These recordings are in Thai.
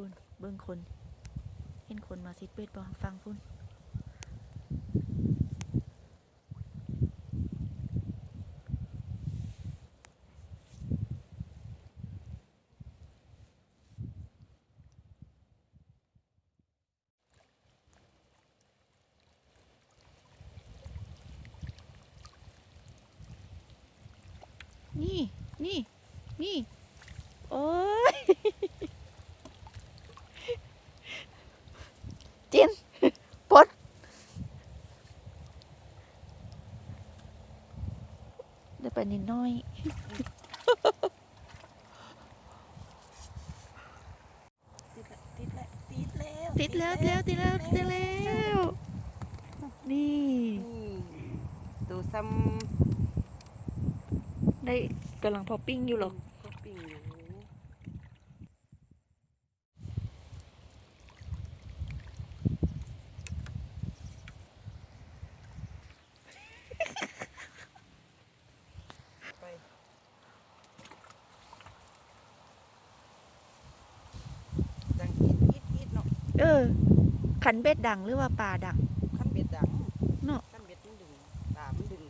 พุ่นเบิ่งคน เห็นคนมาซิดเบ็ดบ่ฟังพุ่นนี่ นี่ นี่ โอ้ย จินปลดได้ไปนิดหน้อยติดละติดละติดแล้วติดแล้วติดแล้วติดแล้วติดแล้วนี่นี่ตัวซ้ได้กำลังพอปิ้งอยู่ำหรอก ก็ปิ้งอยู่ ไปดังอีดอีดอีดเนาะ เออขันเบ็ดดังหรือว่าปลาดัง ขั้นเบ็ดดังเนาะ ขั้นเบ็ดมันดึงตามันดึง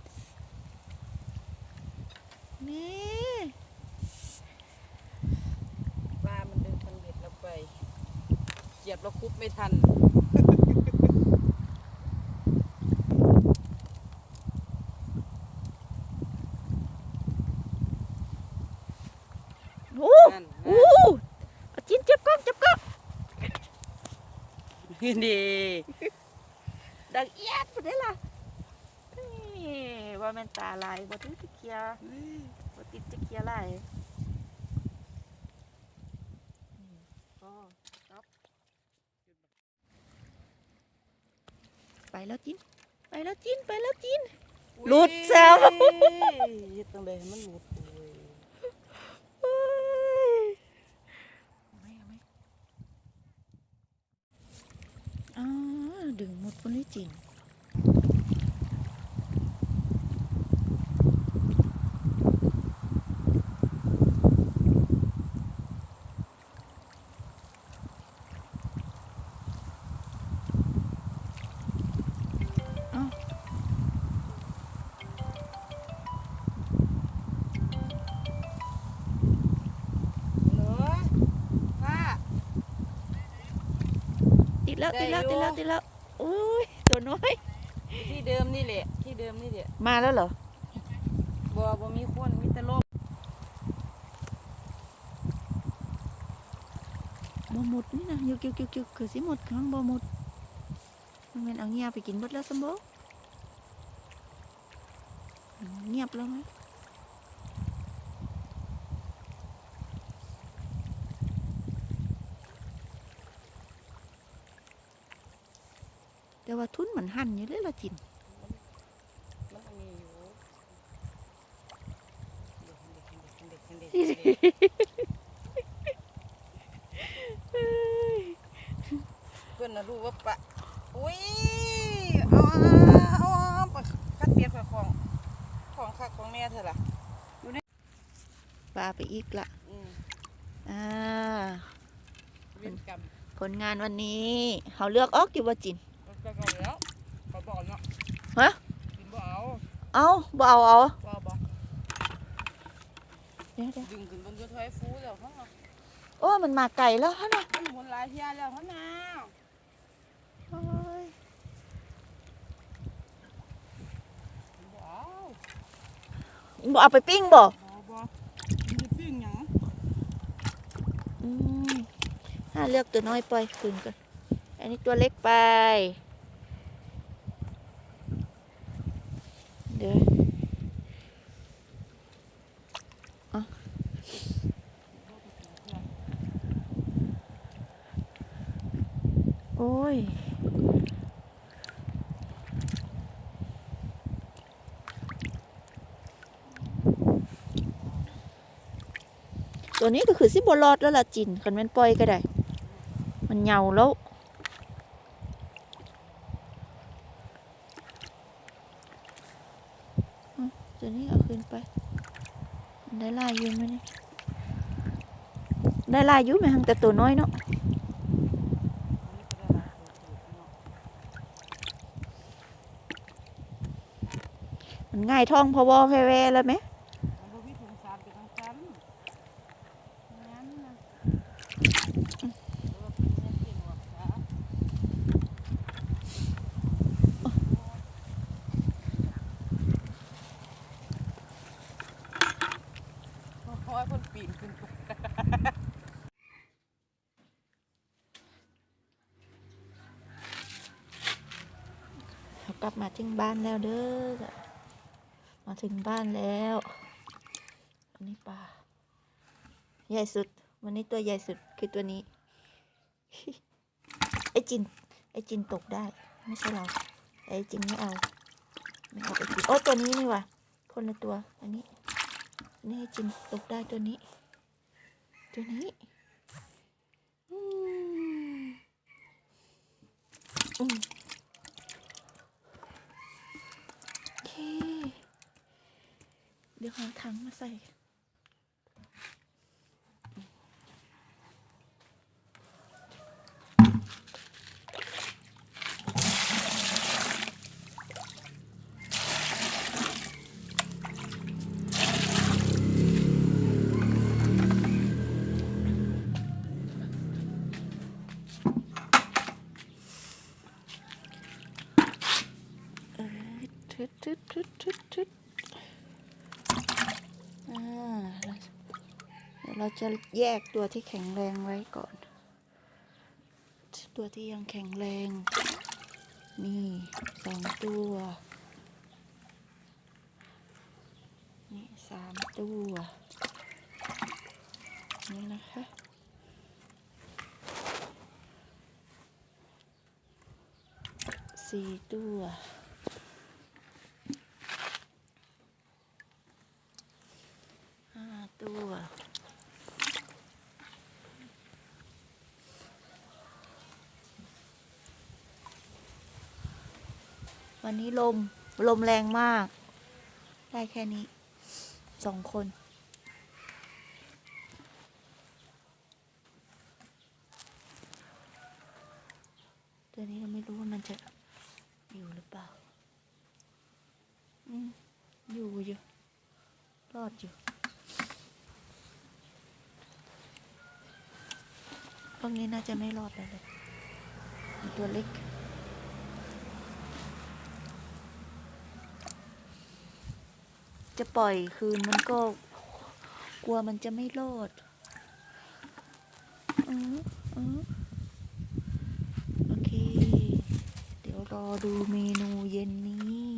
นี่ปลามันดึงขั้นเบ็ดเราไปเหยียบเราคุบไม่ทัน โอ้ นั่น โอ้เอาจินจับกล้องจับกล้อง นี่ ดีดังเอียดพุ่นได้ล่ะนี่ว่าแม่นตาลายบ่ถือตะเกียร์บ่ติดตะเกียร์ลายอืมก็ครับไปแล้วจินไปแล้วจินไปแล้วจินหลุดแซวเฮ็ดจังได๋มันหลุดโอ้ย เอ้ยเอาไหมเอาไหม อ๋อดึงหมดคนเลยจินเหรอป้าติดแล้วได้ติดแล้วอยู่ติดแล้วติดแล้วโอ้ย ตัวน้อย ที่เดิมนี่แหละ ที่เดิมนี่แหละมาแล้วเหรอบ่บ่มีคนมีแต่ลมบ่หมดนี่นะยุกยุกยุกยุกคือสิหมดครั้งบ่หมดมันเป็นเอาเงียบไปกินหมดแล้วสมบ่อืมเงียบแล้วไหม แต่ว่าทุนมันหั่นอยู่เลยละจินมันเพื่อนนะรู้ว่าปะอุ้ยเอาเอาเอาปะคัดเปียกกับของของคักของแม่เธอล่ะปลาไปอีกละอ่าผลงานวันนี้เขาเลือกออกอยู่ว่าจิน ก็ก็แล้วขอบอกเนาะ ฮะกินบ่เอาเอาบ่เอาเอาบ่บ่เดี๋ยวเดี๋ยวดึงขึ้นบนกระถอยฟูแล้วเขาน่ะโอ้มันมาไก่แล้วฮะนะมันหมุนหลายเที่ยแล้วเขาน่ะโอ้ยบ่เอาบ่เอาไปปิ้งบ่บ่บ่มีปิ้งหยังอืมถ้าเลือกตัวน้อยไปคืนก่อนอันนี้ตัวเล็กไป เดี๋ยวเอา โอ้ย ตัวนี้ก็คือสิบรอดแล้วล่ะจินคันแมันปล่อยก็ได้ มันเหงาแล้วตัวนี้เอาขึ้นไป ได้ลายอยู่ไหมนี่ได้ลายอยู่ไหมฮังแต่ตัวน้อยเนาะ ไง่ายท้องพอวอแพแวแล้วไหมมับมารไปทางกันงั้นนะเดี๋ยวว่าคนปีนขึ้นไปเรากลับมาถึงบ้านแล้วเด้อ มาถึงบ้านแล้วอันนี้ปลาใหญ่สุด วันนี้ตัวใหญ่สุดคือตัวนี้ ไอจิน ไอจินตกได้ ไม่ใช่เรา ไอจินไม่เอา ไม่เอาไอจิน โอ้ตัวนี้นี่ว่ะ คนละตัว อันนี้นนี่ไอจินตกได้ตัวนี้ ตัวนี้อืมอืม โอเค เดี๋ยวหาถังมาใส่เออทึดทึดทึดทึดทึดอ่าเดี๋ยวเรา จะแยกตัวที่แข็งแรงไว้ก่อน ตัวที่ยังแข็งแรง นี่สองตัว นี่สามตัว นี่นะคะสี่ตัวห้าตัว วันนี้ลม ลมแรงมาก ได้แค่นี้สองคน ตัวนี้เราไม่รู้ว่ามันจะอยู่หรือเปล่า อืมอยู่อยู่ รอดอยู่พวกนี้น่าจะไม่รอดแล้วเลยตัวเล็ก จะปล่อยคืนมันก็กลัวมันจะไม่รอดอืออือโอเค เดี๋ยวรอดูเมนูเย็นนี้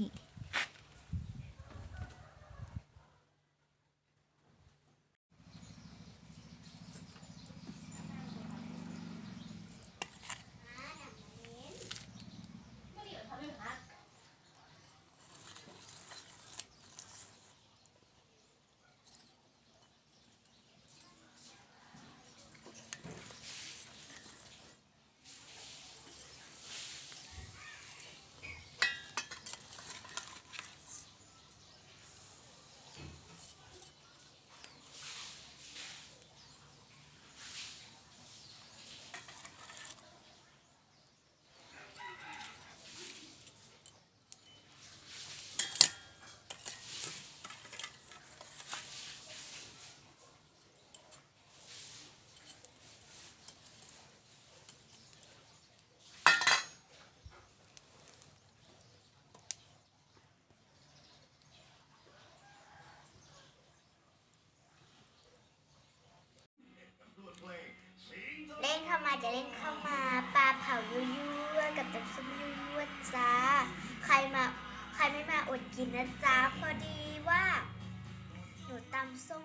เล่นเข้ามาจะเล่นเข้ามาปลาเผายั่วๆกับน้ำส้มยั่วๆจ้า ใครมาใครไม่มาอด กินนะจ้าพอดีว่า หนูตำส้ม